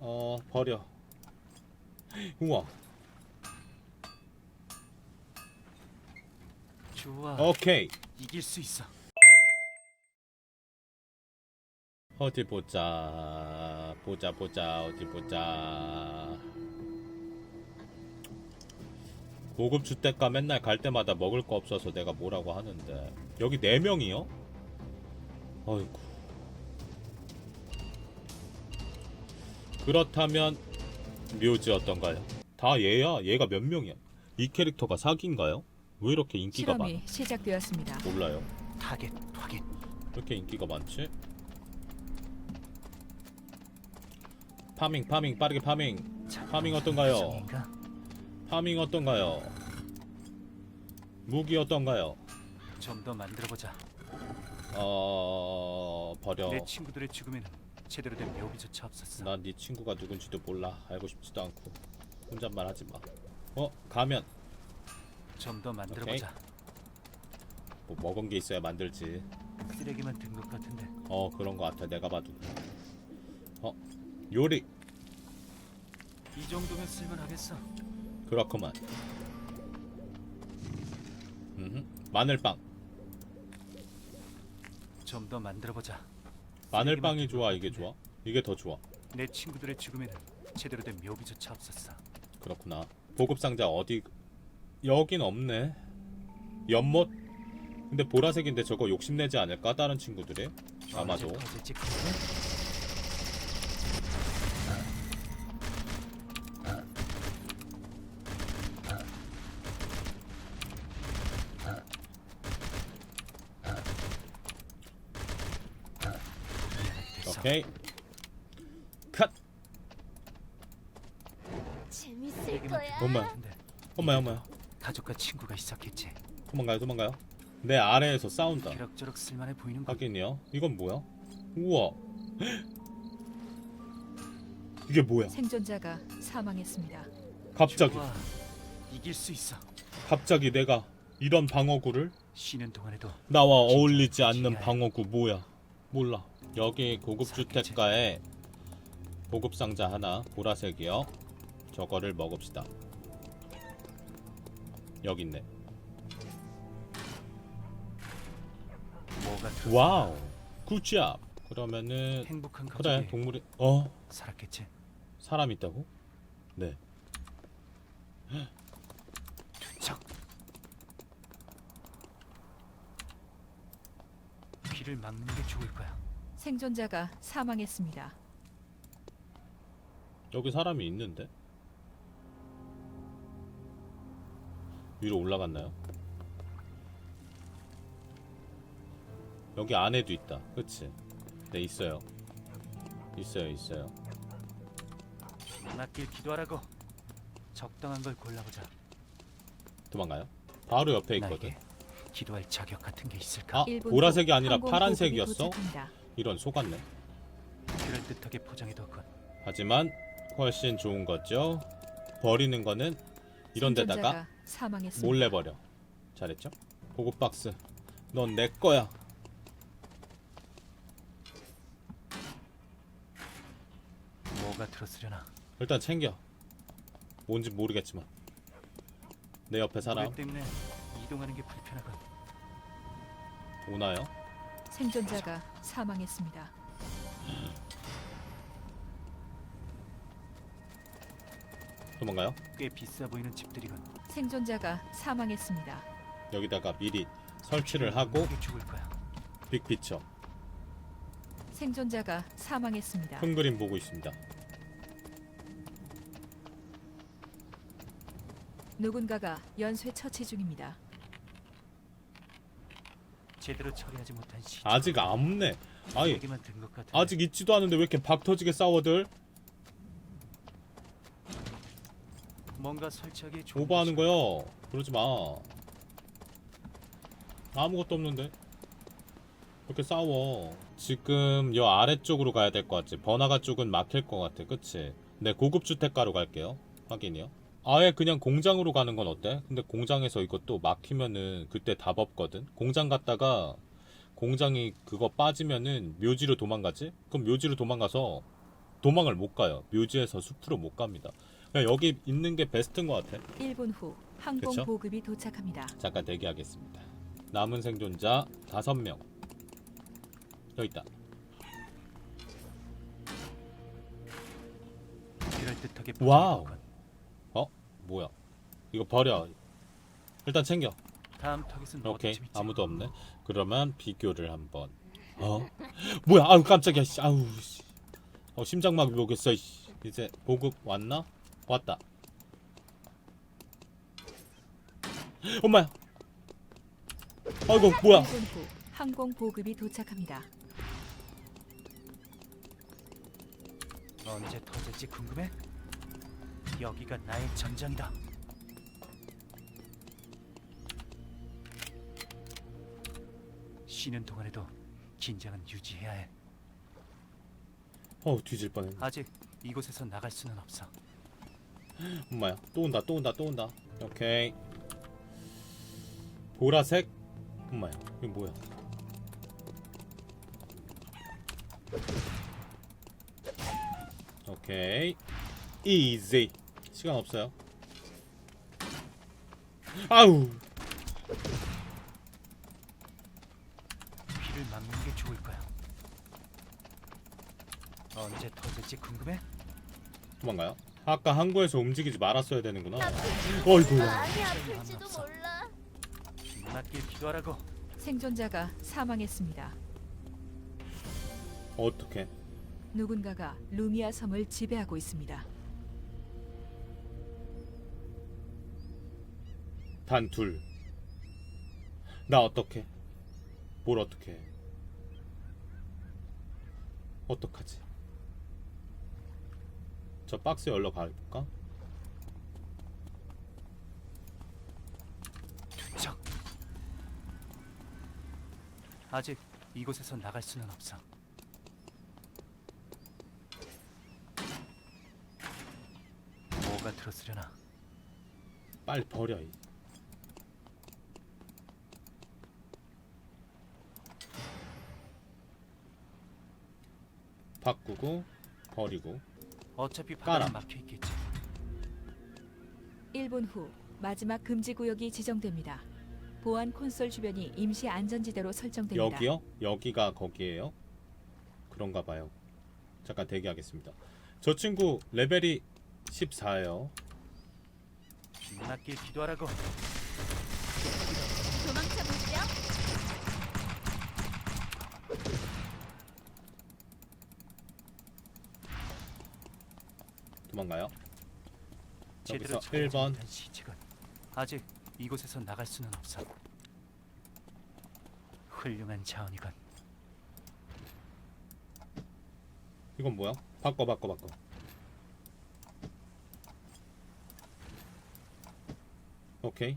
어 버려. 우와. 좋아. 오케이. 이길 수 있어. 어디 보자. 보자 보자. 어디 보자. 고급 주택가 맨날 갈 때마다 먹을 거 없어서 내가 뭐라고 하는데. 여기 4명이요? 어이구 그렇다면 묘지 어떤가요? 다 얘야 얘가 몇 명이야 이 캐릭터가 사기인가요? 왜 이렇게 인기가 많아? 실험이 시작되었습니다. 몰라요 타겟 확인. 왜 이렇게 인기가 많지? 파밍 파밍 빠르게 파밍 자, 파밍 어떤가요? 파밍 어떤가요? 무기 어떤가요? 좀 더 만들어 보자. 어... 버려 내 친구들의 죽음에는 제대로 된 묘비조차 없었어. 난 네 친구가 누군지도 몰라 알고 싶지도 않고 혼잣말 하지 마 어? 가면 좀 더 만들어 오케이. 보자. 뭐 먹은 게 있어야 만들지 쓰레기만 든 것 같은데. 어 그런 거 같아 내가 봐도 어? 요리 이 정도면 쓸만하겠어. 그렇구만 음흠. 마늘빵 좀 더 만들어 보자. 마늘빵이 좋아 이게 좋아? 이게 더 좋아? 내 친구들의 죽음에는 제대로 된 묘비조차 없었어. 그렇구나. 보급 상자 어디 여긴 없네. 연못? 근데 보라색인데 저거 욕심내지 않을까? 다른 친구들이? 아마도. 언제 터질지 궁금 해? 됐어. 오케이 컷 재밌을 거야. 엄마 엄마야 엄마야 가족과 친구가 있었겠지. 도망가요 도망가요 내 아래에서 싸운다 기럭저럭 쓸만해 보이는 거. 확인이요 이건 뭐야 우와 이게 뭐야 생존자가 사망했습니다. 갑자기 좋아. 이길 수 있어. 갑자기 내가 이런 방어구를 쉬는 동안에도 나와 어울리지 않는 방어구 뭐야? 몰라. 여기 고급 주택가에 고급 상자 하나 보라색이요. 저거를 먹읍시다. 여기 있네. 뭐가 와우. 굿잡. 그러면은 행복한 그래 가족이 동물이 어 살았겠지. 사람 있다고? 네. 척. 귀를 막는 게 좋을 거야. 생존자가 사망했습니다. 여기 사람이 있는데 위로 올라갔나요? 여기 안에도 있다. 그치? 네 있어요. 있어요 있어요. 낫길 기도하라고. 적당한 걸 골라보자. 도망가요? 바로 옆에 있거든. 나에게 기도할 자격 같은 게 있을까? 아 보라색이 쪽 아니라 파란색이었어? 도착합니다. 이런 속았네. 그럴 듯하게 포장해뒀건. 하지만 훨씬 좋은 거죠. 버리는 거는 이런 데다가 생존자가 사망했습니다. 몰래 버려. 잘했죠? 보급 박스. 넌 내 거야. 뭐가 들었으려나? 일단 챙겨. 뭔지 모르겠지만. 내 옆에 사람 때문에 이동하는 게 불편하건. 오나요? 생존자가 사망했습니다. 도망가요? 꽤 비싸 보이는 집들이건. 생존자가 사망했습니다. 여기다가 미리 설치를 하고 게 죽을 거야. 빅피처 생존자가 사망했습니다. 큰 그림 보고 있습니다. 누군가가 연쇄 처치 중입니다. 제대로 처리하지 못한 시. 아직 없네. 아니 든것. 아직 있지도 않은데 왜 이렇게 박 터지게 싸워들? 뭔가 설치하기 좋은 오버하는 곳이야. 거요. 그러지 마. 아무것도 없는데. 이렇게 싸워. 지금 요 아래쪽으로 가야 될 것 같지. 번화가 쪽은 막힐 것 같아. 그치? 네, 고급 주택가로 갈게요. 확인이요. 아예 그냥 공장으로 가는 건 어때? 근데 공장에서 이것도 막히면은 그때 답 없거든. 공장 갔다가 공장이 그거 빠지면은 묘지로 도망가지? 그럼 묘지로 도망가서 도망을 못 가요. 묘지에서 숲으로 못 갑니다. 그냥 여기 있는 게 베스트인 것 같아. 1분 후 항공 그쵸? 보급이 도착합니다. 잠깐 대기하겠습니다. 남은 생존자 5명. 여기 있다. 그럴듯하게 와우. 뭐야? 이거 버려. 일단 챙겨. 다음 타겟은 오케이. 아무도 없네. 그러면 비교를 한번. 어? 뭐야? 아우 깜짝이야. 씨. 아우 씨. 어 심장마비 오겠어. 씨. 이제 보급 왔나? 왔다. 엄마야. 아이고 뭐야? 1분 후 항공 보급이 도착합니다. 언제 터질지 궁금해? 여기가 나의 전장이다. 쉬는 동안에도 긴장은 유지해야 해. 어 뒤질 뻔했네. 아직 이곳에서 나갈 수는 없어. 엄마야 또 온다 또 온다 또 온다 오케이 보라색 엄마야 이거 뭐야 오케이 이지 시간 없어요 아우 피를 막는 게 좋을 거야. 언제 터질지 궁금해? 도망가요 아까 항구에서 움직이지 말았어야 되는구나 어이구 많이 아플지도 몰라. 눈앞길 기도하라고. 생존자가 사망했습니다. 어떡해 누군가가 루미아 섬을 지배하고 있습니다. 단 둘. 나 어떡해? 뭘 어떡해? 어떡하지? 저 박스 열러 가볼까? 투척. 아직 이곳에서 나갈 수는 없어. 뭐가 들었으려나? 빨리 버려. 이. 바꾸고 버리고 어차피 깔아. 바닥은 막혀 있겠지. 1분 후 마지막 금지 구역이 지정됩니다. 보안 콘솔 주변이 임시 안전지대로 설정됩니다. 여기요? 여기가 거기에요? 그런가 봐요. 잠깐 대기하겠습니다. 저 친구 레벨이 14예요. 눈앞길 기도하라고. 도망쳐 보시죠. 도망가요. 제대로 여기서 처리하지 1번 못한 시체군. 아직 이곳에서 나갈 수는 없어. 훌륭한 자원이건 이건 뭐야? 바꿔 바꿔 바꿔. 오케이.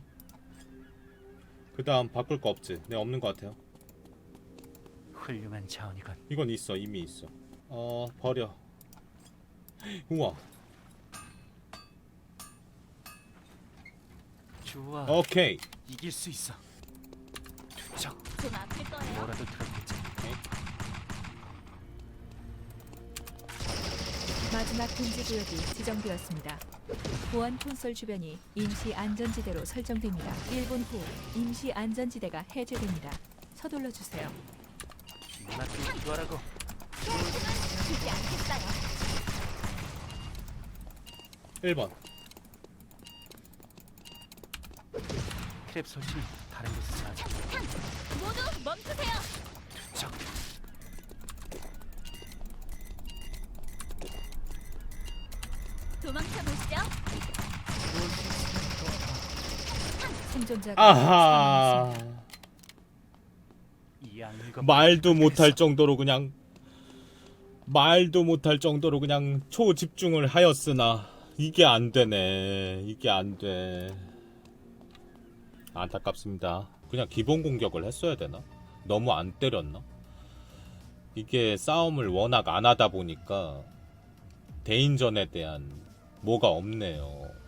그 다음 바꿀 거 없지? 네 없는 거 같아요. 훌륭한 자원이건 이건 있어 이미 있어. 어 버려. 우와. 좋아. 오케이. 이길 수 있어. 투척. 좀 아플 거예요. 뭐라도 들었겠지. 마지막 금지 구역이 지정되었습니다. 보안 콘솔 주변이 임시 안전지대로 설정됩니다. 1분 후 임시 안전지대가 해제됩니다. 서둘러 주세요. 주지 않겠어요. 1번. 트랩 설치는 다른 곳에서 하자. 모두 멈추세요. 투척. 도망쳐 보시죠. 생존자가 아하. 사망했습니다. 이 악물건 말도 못할 정도로 그냥 말도 못할 정도로 그냥 초집중을 하였으나 이게 안 되네. 이게 안 돼. 안타깝습니다. 그냥 기본 공격을 했어야 되나? 너무 안 때렸나? 이게 싸움을 워낙 안 하다 보니까 대인전에 대한 뭐가 없네요.